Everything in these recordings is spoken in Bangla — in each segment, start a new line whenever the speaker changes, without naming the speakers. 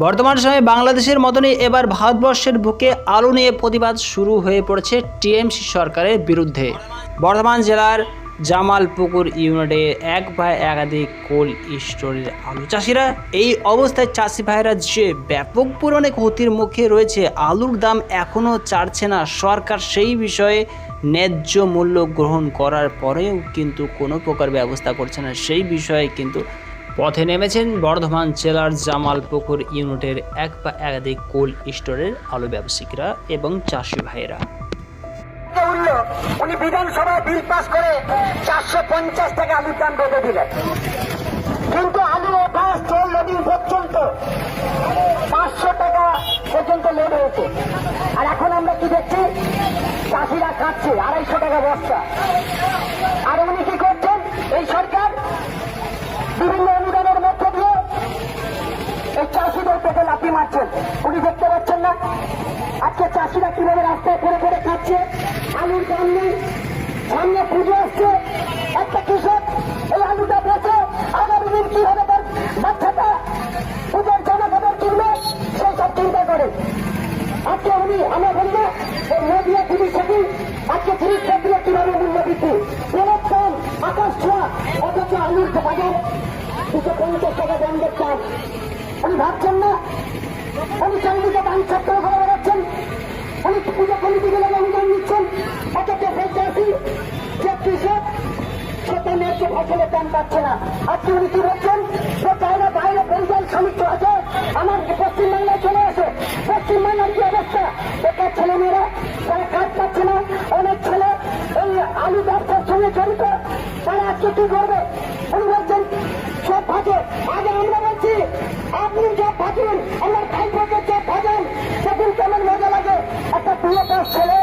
বর্তমান সময়ে বাংলাদেশের মতনই এবার ভারতবর্ষের বুকে আলু নিয়ে প্রতিবাদ শুরু হয়ে পড়েছে টিএমসি সরকারের বিরুদ্ধে। বর্ধমান জেলার জামালপুকুর ইউনিটে এক বা একাধিক কোল্ড স্টোরের আলু চাষিরা এই অবস্থায় চাষি ভাইরা যে ব্যাপক পরিমাণে ক্ষতির মুখে রয়েছে, আলুর দাম এখনও ছাড়ছে না। সরকার সেই বিষয়ে ন্যায্য মূল্য গ্রহণ করার পরেও কিন্তু কোনো প্রকার ব্যবস্থা করছে না। সেই বিষয়ে কিন্তু পথে নেমেছেন বর্ধমান জেলার জামালপুকুর ইউনিটের এক বা একাধিক কোল্ড স্টোরের আলু ব্যবসায়িকরা এবং চাষি ভাইয়েরা।
উনি বিধানসভায় বিল পাস করে চারশো পঞ্চাশ টাকা আলুর দাম বেঁধে দিলেন। কিন্তু আলু অভ্যাস চলল দিন পর্যন্ত পাঁচশো টাকা পর্যন্ত লোড হয়েছে। আর এখন আমরা কি দেখছি? চাষিরা খাচ্ছে আড়াইশো টাকা বস্তা। আর উনি কি করছেন? এই সরকার বিভিন্ন অনুদানের মধ্য দিয়ে এই চাষিদের পেটে লাথি মারছেন। উনি দেখতে পাচ্ছেন না। আজকে চাষিরা কীভাবে রাস্তায় পড়ে পড়ে খাচ্ছে? আলুর দাম নেই। সামনে পুজো আসছে। পঞ্চাশ টাকা দণ্ডের চাল উনি ভাবছেন না, উনি চারিদিকে দান ছাত্র ঘরে বেড়াচ্ছেন উনি পুজো কমিটি গুলো অনুদান নিচ্ছেন অথচ চাষি যে কৃষক, সে তার ন্যায্য ফসলের দাম পাচ্ছে না। আজকে উনি কি বলছেন? যে বাইরে বাইরে পরিযায়ী শ্রমিক আছে, আমার পশ্চিমবাংলায় চলে আসে। পশ্চিমবাংলার কি অবস্থা? ছেলে মেয়েরা তারা কাজ পাচ্ছে না। অনেক ছেলে এই আলু ব্যবসার সঙ্গে জড়িত, তারা আজকে কি করবে? উনি বলছেন ভাজে আগে আমরা বলছি, আপনি সব ভাজুন আমার ভাই ভাগে সব ভাজেন, সেদিন কেমন মজা লাগে? একটা বিয়ে পাস ছেলে,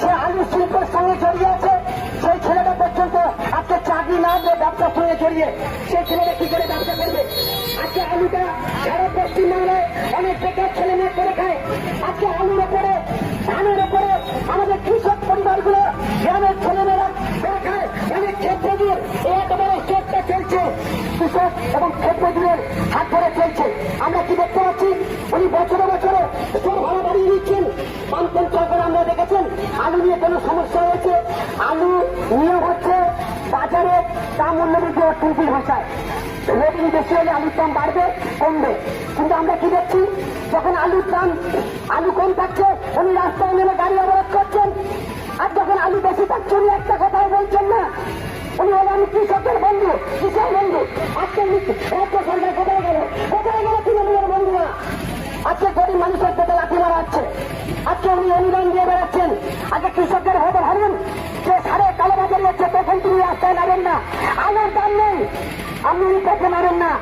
সে আলু শিল্পের সঙ্গে জড়িয়ে আছে, সেই ছেলেটা পর্যন্ত আজকে চাকরি না দিয়ে ব্যবসার সঙ্গে জড়িয়ে, সেই ছেলেটা কি করে ব্যবসা করবে? আজকে আলুটা সারা পশ্চিমবাংলায় অনেক বেকার ছেলে মেয়ে করে খায়। আজকে আলুর ওপরে, ধানের ওপরে, আমাদের কৃষক পরিবারগুলো মূল্য বৃদ্ধি অর্থনীতির ভাষায়। লোডিং বেশি হলে আলুর দাম বাড়বে, কমবে। কিন্তু আমরা কি দেখছি? যখন আলুর দাম, আলু কম থাকছে, উনি রাস্তায় নেমে গাড়ি অবরোধ করছেন। আর যখন আলু বেশি থাকছে, উনি একটা কথাও বলছেন না। উনি আমি কৃষকের বন্ধু কিসের বন্ধু। আজকে রাজ্য সরকার কোথায় গেল? কোথায় গেল তৃণমূলের বন্ধুরা? আজকে গরিব মানুষের পেটে লাঠি মারা আজকে উনি অনুদান দিয়ে আপনি উনি পেটে মারেন না।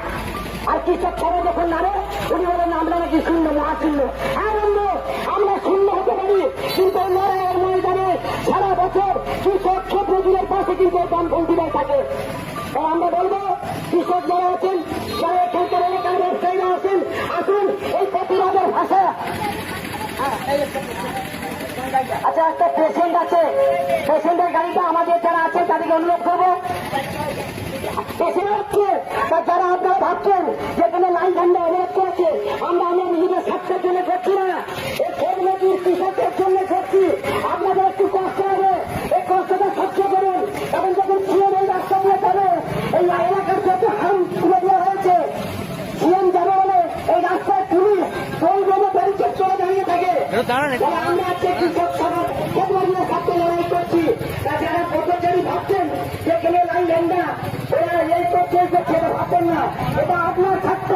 আর কৃষক সবাই যখন নামে উনি বলেন, আমরা নাকি শূন্য, মহা শূন্য। হ্যাঁ বন্ধু, আমরা শূন্য হতে পারি, কিন্তু লড়াইয়ের ময়দানে সারা বছর কৃষক ক্ষেত্রগুলোর পাশে কিন্তু বামপন্থীরাই থাকে। তাই আমরা বলব, কৃষক যারা আছেন, যারা এখানকার এলাকার ব্যবসায়ীরা আছেন, আসুন, এই প্রতিবাদের ভাষা। আচ্ছা একটা পেশেন্ট আছে। পেশেন্টের গাড়িটা আমাদের যারা আছে তাদেরকে অনুরোধ করব। পেশেন্ট হচ্ছে যারা আপনারা ভাবছেন যেখানে লাইন ঝান্ডা অবরোধ আমরা আমরা নিজেদের স্বার্থের জন্য না। এই খেত নদীর কৃষকের জন্য আপনাদের একটু কষ্ট এই কষ্টটা সহ্য করুন। এবং যখন সিএম এই রাস্তা দিয়ে যাবে, এই এলাকার যত হয়েছে এই রাস্তায় পুলিশ জমা ব্যারিকেড চলে থাকে। যারা এটা আপনার স্বার্থ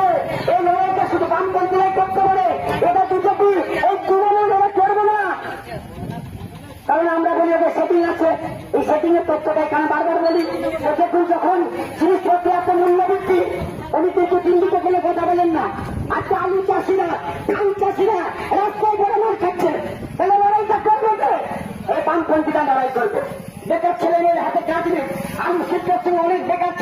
এই লড়াইটা শুধু বামপন্থীরাই করতে পারে। এটা বিজেপি, এই তৃণমূল লড়াই করবে না। কারণ আমরা বলি যে সেটিং আছে। এই সেটিং এর তথ্যটা এখানে বারবার বলি। দেখুন যখন জিনিসপত্র এত মূল্য বৃদ্ধি, উনি কিন্তু দিল্লিতে গেলে কথা বলেন না। আজকে আলু চাষিরা ধান চাষিরা রাস্তায় বড় মার খাচ্ছে। তাহলে লড়াইটা করবে কে? এই বামপন্থীরা লড়াই করবে। বেকার ছেলে মেয়ের হাতে কাজ নেই। আলু সঙ্গে অনেক বেকার